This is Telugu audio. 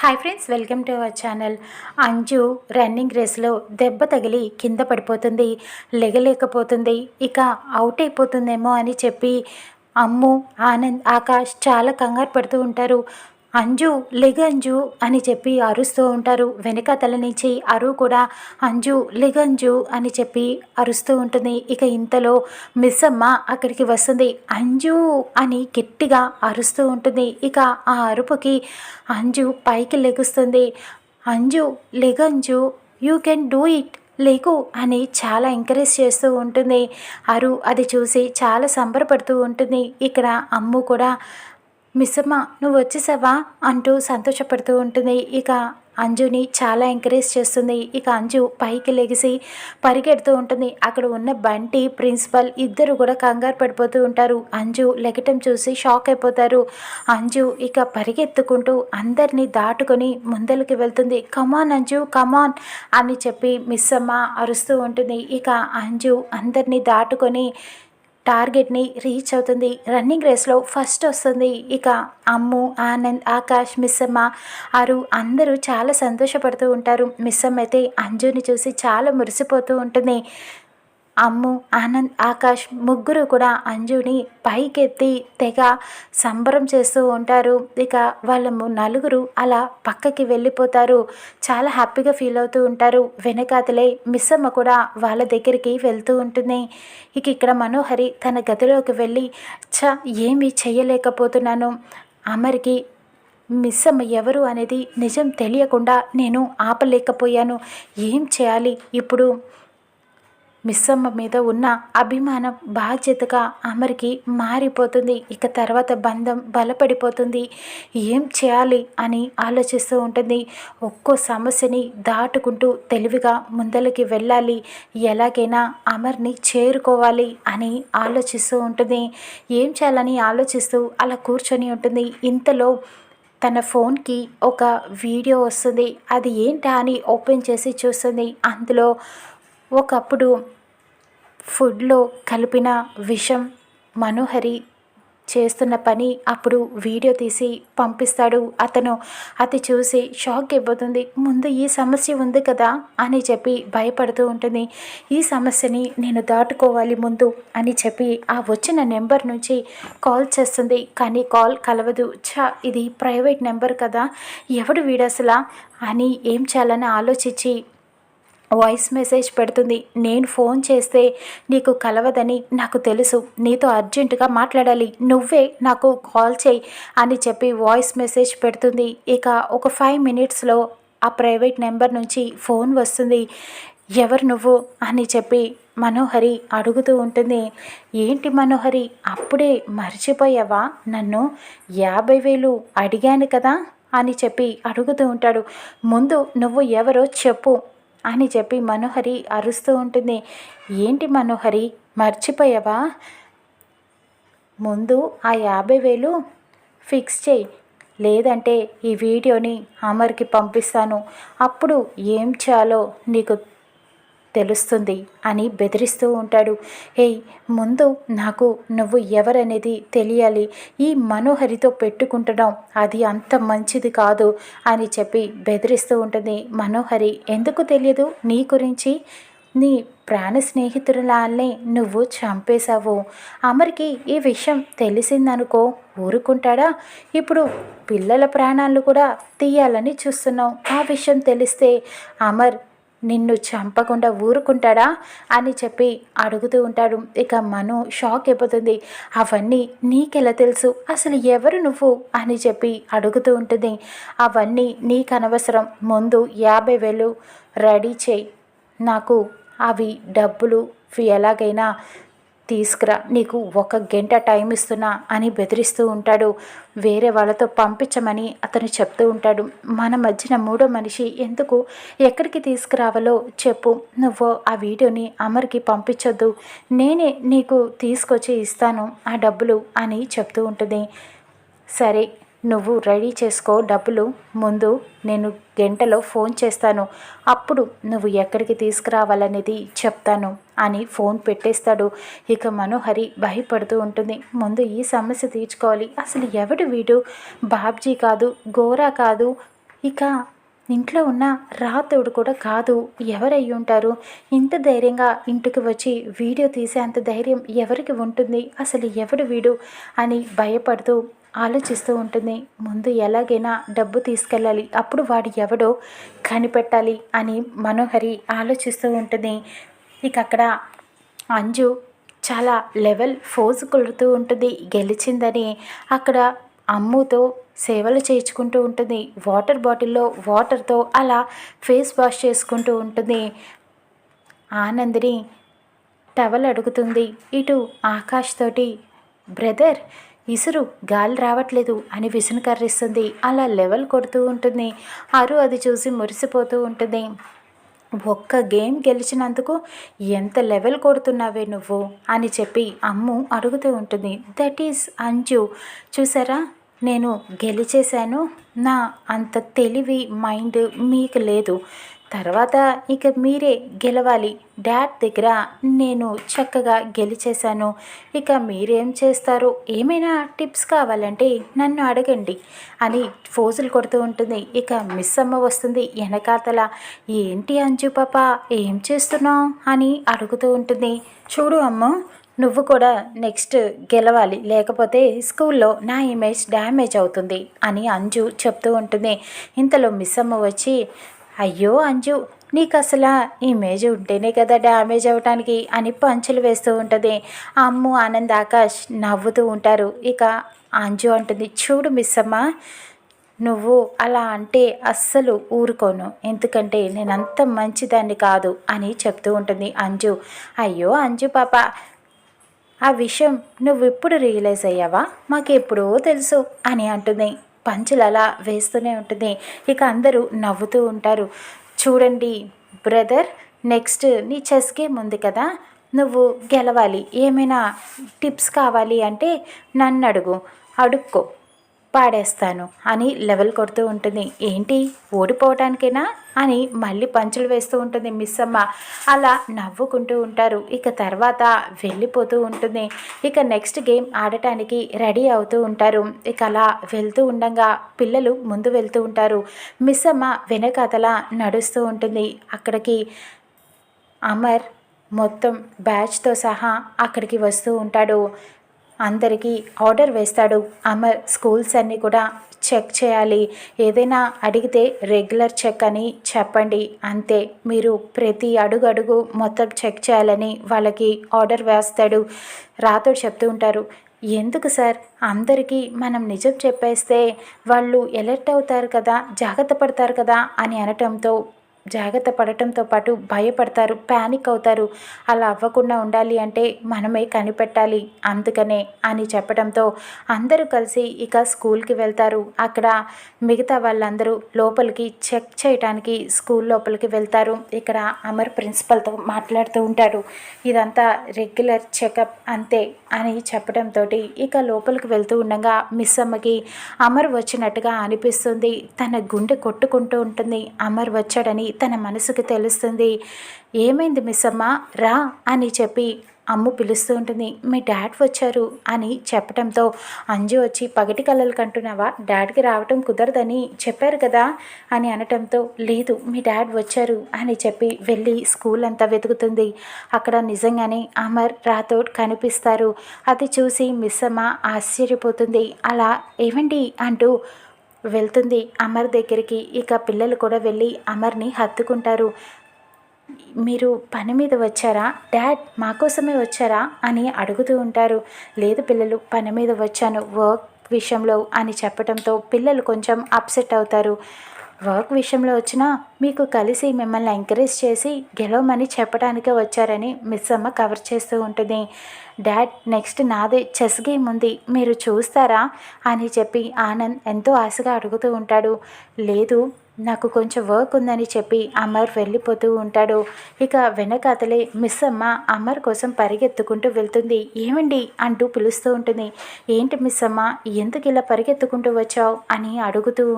Hi friends welcome to our channel Anju running రేస్లో దెబ్బ తగిలి కింద పడిపోతుంది లెగలేకపోతుంది ఇక అవుట్ అయిపోతుందేమో అని చెప్పి అమ్ము ఆనంద్ ఆకాష్ చాలా కంగారు పడుతూ ఉంటారు. అంజు లిగంజు అని చెప్పి అరుస్తూ ఉంటారు. వెనకాతల నుంచి అరువు కూడా అంజు లిగంజు అని చెప్పి అరుస్తూ ఉంటుంది. ఇక ఇంతలో మిస్ అమ్మ అక్కడికి వస్తుంది. అంజు అని గట్టిగా అరుస్తూ ఉంటుంది. ఇక ఆ అరుపుకి అంజు పైకి లెగుస్తుంది. అంజు లిగంజు యూ కెన్ డూ ఇట్ లేకు అని చాలా ఎంకరేజ్ చేస్తూ ఉంటుంది. అరు అది చూసి చాలా సంబరపడుతూ ఉంటుంది. ఇక్కడ అమ్ము కూడా మిస్సమ్మ నువ్వు వచ్చేసావా? అంటూ సంతోషపడుతూ ఉంటుంది. ఇక అంజుని చాలా ఎంకరేజ్ చేస్తుంది. ఇక అంజు పైకి లెగిసి పరిగెడుతూ ఉంటుంది. అక్కడ ఉన్న బంటి ప్రిన్సిపల్ ఇద్దరు కూడా కంగారు పడిపోతూ ఉంటారు. అంజు లెగటం చూసి షాక్ అయిపోతారు. అంజు ఇక పరిగెత్తుకుంటూ అందరినీ దాటుకొని ముందరికి వెళ్తుంది. కమాన్ అంజు కమాన్ అని చెప్పి మిస్సమ్మ అరుస్తూ ఉంటుంది. ఇక అంజు అందరినీ దాటుకొని టార్గెట్ని రీచ్ అవుతుంది. రన్నింగ్ రేస్లో ఫస్ట్ వస్తుంది. ఇక అమ్ము ఆనంద్ ఆకాష్ మిస్సమ్మ ఆరు అందరూ చాలా సంతోషపడుతూ ఉంటారు. మిస్సమ్మ అయితే అంజుని చూసి చాలా మురిసిపోతూ ఉంటుంది. అమ్ము ఆనంద్ ఆకాష్ ముగ్గురు కూడా అంజుని పైకెత్తి తెగ సంబరం చేస్తూ ఉంటారు. ఇక వాళ్ళ నలుగురు అలా పక్కకి వెళ్ళిపోతారు. చాలా హ్యాపీగా ఫీల్ అవుతూ ఉంటారు. వెనకాతలే మిస్సమ్మ కూడా వాళ్ళ దగ్గరికి వెళ్తూ ఉంటుంది. ఇక ఇక్కడ మనోహరి తన గదిలోకి వెళ్ళి చ ఏమీ చేయలేకపోతున్నాను అమరికి మిస్ అమ్మ ఎవరు అనేది నిజం తెలియకుండా నేను ఆపలేకపోయాను. ఏం చేయాలి ఇప్పుడు? మిస్సమ్మ మీద ఉన్న అభిమానం బాధ్యతగా అమరికి మారిపోతుంది. ఇక తర్వాత బంధం బలపడిపోతుంది. ఏం చేయాలి అని ఆలోచిస్తూ ఉంటుంది. ఒక్కో సమస్యని దాటుకుంటూ తెలివిగా ముందలకి వెళ్ళాలి. ఎలాగైనా అమర్ని చేరుకోవాలి అని ఆలోచిస్తూ ఉంటుంది. ఏం చేయాలని ఆలోచిస్తూ అలా కూర్చొని ఉంటుంది. ఇంతలో తన ఫోన్కి ఒక వీడియో వస్తుంది. అది ఏంటా అని ఓపెన్ చేసి చూస్తుంది. అందులో ఒకప్పుడు ఫుడ్లో కలిపిన విషం మనోహరి చేస్తున్న పని అప్పుడు వీడియో తీసి పంపిస్తాడు. అతను అది చూసి షాక్ అయిపోతుంది. ముందు ఈ సమస్య ఉంది కదా అని చెప్పి భయపడుతూ ఉంటుంది. ఈ సమస్యని నేను దాటుకోవాలి ముందు అని చెప్పి ఆ వచ్చిన నెంబర్ నుంచి కాల్ చేస్తుంది. కానీ కాల్ కలవదు. ఛా ఇది ప్రైవేట్ నెంబర్ కదా. ఎవడు వీడసలా? అని ఏం చేయాలని ఆలోచించి వాయిస్ మెసేజ్ పెడుతుంది. నేను ఫోన్ చేస్తే నీకు కలవదని నాకు తెలుసు. నీతో అర్జెంటుగా మాట్లాడాలి. నువ్వే నాకు కాల్ చేయి అని చెప్పి వాయిస్ మెసేజ్ పెడుతుంది. ఇక ఒక ఫైవ్ మినిట్స్లో ఆ ప్రైవేట్ నెంబర్ నుంచి ఫోన్ వస్తుంది. ఎవరు నువ్వు? అని చెప్పి మనోహరి అడుగుతూ ఉంటుంది. ఏంటి మనోహరి? అప్పుడే మర్చిపోయావా? నన్ను యాభై వేలు అడిగాను కదా అని చెప్పి అడుగుతూ ఉంటాడు. ముందు నువ్వు ఎవరో చెప్పు. అని చెప్పి మనోహరి అరుస్తూ ఉంటుంది. ఏంటి మనోహరి? మర్చిపోయావా? ముందు ఆ యాభై వేలు ఫిక్స్ చేయి. లేదంటే ఈ వీడియోని అమర్కి పంపిస్తాను. అప్పుడు ఏం చేయాలో నీకు తెలుస్తుంది అని బెదిరిస్తూ ఉంటాడు. హే ముందు నాకు నువ్వు ఎవరనేది తెలియాలి. ఈ మనోహరితో పెట్టుకుంటడం అది అంత మంచిది కాదు అని చెప్పి బెదిరిస్తూ ఉంటుంది మనోహరి. ఎందుకు తెలియదు? నీ గురించి. నీ ప్రాణ స్నేహితురాలనే నువ్వు చంపేశావు. అమర్కి ఈ విషయం తెలిసిందనుకో ఊరుకుంటాడా? ఇప్పుడు పిల్లల ప్రాణాలు కూడా తీయాలని చూస్తున్నావు. ఆ విషయం తెలిస్తే అమర్ నిన్ను చంపకుండా ఊరుకుంటాడా అని చెప్పి అడుగుతూ ఉంటాడు. ఇక మను షాక్ అయిపోతుంది. అవన్నీ నీకెలా తెలుసు? అసలు ఎవరు నువ్వు? అని చెప్పి అడుగుతూ ఉంటుంది. అవన్నీ నీకు అనవసరం ముందు యాభై వేలు రెడీ చేయి. నాకు అవి డబ్బులు ఎలాగైనా తీసుకురా నీకు ఒక గంట టైం ఇస్తున్నా అని బెదిరిస్తూ ఉంటాడు. వేరే వాళ్ళతో పంపించమని అతను చెప్తూ ఉంటాడు. మన మధ్యన మూడో మనిషి ఎందుకు ఎక్కడికి తీసుకురావాలో చెప్పు. నువ్వు ఆ వీడియోని అమర్కి పంపించొద్దు. నేనే నీకు తీసుకొచ్చి ఇస్తాను ఆ డబ్బులు అని చెప్తూ ఉంటుంది. సరే నువ్వు రెడీ చేసుకో డబ్బులు. ముందు నేను గంటలో ఫోన్ చేస్తాను. అప్పుడు నువ్వు ఎక్కడికి తీసుకురావాలనేది చెప్తాను. అని ఫోన్ పెట్టేస్తాడు. ఇక మనోహరి భయపడుతూ ఉంటుంది. ముందు ఈ సమస్య తీర్చుకోవాలి. అసలు ఎవడు వీడు? బాబ్జీ కాదు గోరా కాదు. ఇక ఇంట్లో ఉన్న రాతోడు కూడా కాదు. ఎవరై ఉంటారు? ఇంత ధైర్యంగా ఇంటికి వచ్చి వీడియో తీసే అంత ధైర్యం ఎవరికి ఉంటుంది? అసలు ఎవడు వీడు? అని భయపడుతూ ఆలోచిస్తూ ఉంటుంది. ముందు ఎలాగైనా డబ్బు తీసుకెళ్ళాలి. అప్పుడు వాడు ఎవడో కనిపెట్టాలి అని మనోహరి ఆలోచిస్తూ ఉంటుంది. ఇక అక్కడ అంజు చాలా లెవెల్ ఫోజు కొడుతూ ఉంటుంది. గెలిచిందని అక్కడ అమ్ముతో సేవలు చేయించుకుంటూ ఉంటుంది. వాటర్ బాటిల్లో వాటర్తో అలా ఫేస్ వాష్ చేసుకుంటూ ఉంటుంది. ఆనందిని టవల్ అడుగుతుంది. ఇటు ఆకాష్ తోటి బ్రదర్ ఇసురు గాలి రావట్లేదు అని విసును కర్రిస్తుంది. అలా లెవెల్ కొడుతూ ఉంటుంది. అరు అది చూసి మురిసిపోతూ ఉంటుంది. ఒక్క గేమ్ గెలిచినందుకు ఎంత లెవెల్ కొడుతున్నావే నువ్వు? అని చెప్పి అమ్ము అడుగుతూ ఉంటుంది. That is Anju. చూసారా? నేను గెలిచేశాను. నా అంత తెలివి మైండ్ మీకు లేదు. తర్వాత ఇక మీరే గెలవాలి. డాడ్ దగ్గర నేను చక్కగా గెలిచేశాను. ఇక మీరేం చేస్తారు? ఏమైనా టిప్స్ కావాలంటే నన్ను అడగండి అని ఫోజులు కొడుతూ ఉంటుంది. ఇక మిస్ అమ్మ వస్తుంది వెనకాతల. ఏంటి అంజు పాప ఏం చేస్తున్నావు? అని అడుగుతూ ఉంటుంది. చూడు అమ్మ నువ్వు కూడా నెక్స్ట్ గెలవాలి. లేకపోతే స్కూల్లో నా ఇమేజ్ డ్యామేజ్ అవుతుంది అని అంజు చెప్తూ ఉంటుంది. ఇంతలో మిస్ అమ్మ వచ్చి అయ్యో అంజు నీకు అసలు ఇమేజ్ ఉంటేనే కదా డ్యామేజ్ అవ్వటానికి అని పంచులు వేస్తూ ఉంటుంది. అమ్ము ఆనంద్ ఆకాష్ నవ్వుతూ ఉంటారు. ఇక అంజు అంటుంది చూడు మిస్ అమ్మ నువ్వు అలా అంటే అస్సలు ఊరుకోను. ఎందుకంటే నేను అంత మంచిదాన్ని కాదు అని చెప్తూ ఉంటుంది అంజు. అయ్యో అంజు పాప ఆ విషయం నువ్వు ఇప్పుడు రియలైజ్ అయ్యావా? మాకెప్పుడో తెలుసు అని అంటుంది. పంచులు అలా వేస్తూనే ఉంటుంది. ఇక అందరూ నవ్వుతూ ఉంటారు. చూడండి బ్రదర్ నెక్స్ట్ నీ చెస్ గేమ్ ఉంది కదా నువ్వు గెలవాలి. ఏమైనా టిప్స్ కావాలి అంటే నన్ను అడుగు. అడుక్కో. పాడేస్తాను అని లెవెల్ కొడుతూ ఉంటుంది. ఏంటి? ఓడిపోవటానికేనా అని మళ్ళీ పంచులు వేస్తూ ఉంటుంది మిస్ అమ్మ. అలా నవ్వుకుంటూ ఉంటారు. ఇక తర్వాత వెళ్ళిపోతూ ఉంటుంది. ఇక నెక్స్ట్ గేమ్ ఆడటానికి రెడీ అవుతూ ఉంటారు. ఇక అలా వెళ్తూ ఉండగా పిల్లలు ముందు వెళ్తూ ఉంటారు. మిస్ అమ్మ వెనకాతల నడుస్తూ ఉంటుంది. అక్కడికి అమర్ మొత్తం బ్యాచ్తో సహా అక్కడికి వస్తూ ఉంటాడు. అందరికీ ఆర్డర్ వేస్తాడు. అమర్ స్కూల్స్ అన్నీ కూడా చెక్ చేయాలి. ఏదైనా అడిగితే రెగ్యులర్ చెక్ అని చెప్పండి. అంతే. మీరు ప్రతి అడుగు అడుగు మొత్తం చెక్ చేయాలని వాళ్ళకి ఆర్డర్ వేస్తాడు. రాతో చెప్తూ ఉంటారు. ఎందుకు సార్? అందరికీ మనం నిజం చెప్పేస్తే వాళ్ళు ఎలర్ట్ అవుతారు కదా జాగ్రత్త పడతారు కదా అని అనటంతో జాగ్రత్త పడటంతో పాటు భయపడతారు ప్యానిక్ అవుతారు. అలా అవ్వకుండా ఉండాలి అంటే మనమే కనిపెట్టాలి అందుకనే అని చెప్పడంతో అందరూ కలిసి ఇక స్కూల్కి వెళ్తారు. అక్కడ మిగతా వాళ్ళందరూ లోపలికి చెక్ చేయడానికి స్కూల్ లోపలికి వెళ్తారు. ఇక్కడ అమర్ ప్రిన్సిపల్తో మాట్లాడుతూ ఉంటాడు. ఇదంతా రెగ్యులర్ చెకప్ అంతే. అని చెప్పడంతో ఇక లోపలికి వెళ్తూ ఉండగా మిస్ అమ్మకి అమర్ వచ్చినట్టుగా అనిపిస్తుంది. తన గుండె కొట్టుకుంటూ ఉంటుంది. అమర్ వచ్చాడని తన మనసుకు తెలుస్తుంది. ఏమైంది మిస్ అమ్మ? రా అని చెప్పి అమ్ము పిలుస్తూ ఉంటుంది మీ డాడ్ వచ్చారు అని చెప్పడంతో అంజు వచ్చి పగటి కళ్ళలు కంటున్నావా? డాడ్కి రావటం కుదరదని చెప్పారు కదా అని అనటంతో లేదు మీ డాడ్ వచ్చారు అని చెప్పి వెళ్ళి స్కూల్ అంతా వెతుకుతుంది. అక్కడ నిజంగానే అమర్ రాథోడ్ కనిపిస్తారు. అది చూసి మిస్ అమ్మ ఆశ్చర్యపోతుంది. అలా ఏమండి అంటూ వెళ్తుంది అమర్ దగ్గరికి. ఇక పిల్లలు కూడా వెళ్ళి అమర్ని హత్తుకుంటారు. మీరు పని మీద వచ్చారా? డాడ్ మా కోసమే వచ్చారా? అని అడుగుతూ ఉంటారు. లేదు పిల్లలు పని మీద వచ్చాను. వర్క్ విషయంలో అని చెప్పడంతో పిల్లలు కొంచెం అప్సెట్ అవుతారు. వర్క్ విషయంలో వచ్చినా మీకు కలిసి మిమ్మల్ని ఎంకరేజ్ చేసి గెలవమని చెప్పడానికే వచ్చారని మిస్ అమ్మ కవర్ చేస్తూ ఉంటుంది. డాడ్ నెక్స్ట్ నాదే చెస్ గేమ్ ఉంది. మీరు చూస్తారా? అని చెప్పి ఆనంద్ ఎంతో ఆశగా అడుగుతూ ఉంటాడు. లేదు నాకు కొంచెం వర్క్ ఉందని చెప్పి అమర్ వెళ్ళిపోతూ ఉంటాడు. ఇక వెనకాతలే మిస్ అమ్మ అమర్ కోసం పరిగెత్తుకుంటూ వెళ్తుంది. ఏమండి? అంటూ పిలుస్తూ ఉంటుంది. ఏంటి మిస్ అమ్మ? ఎందుకు ఇలా పరిగెత్తుకుంటూ వచ్చావు? అని అడుగుతూ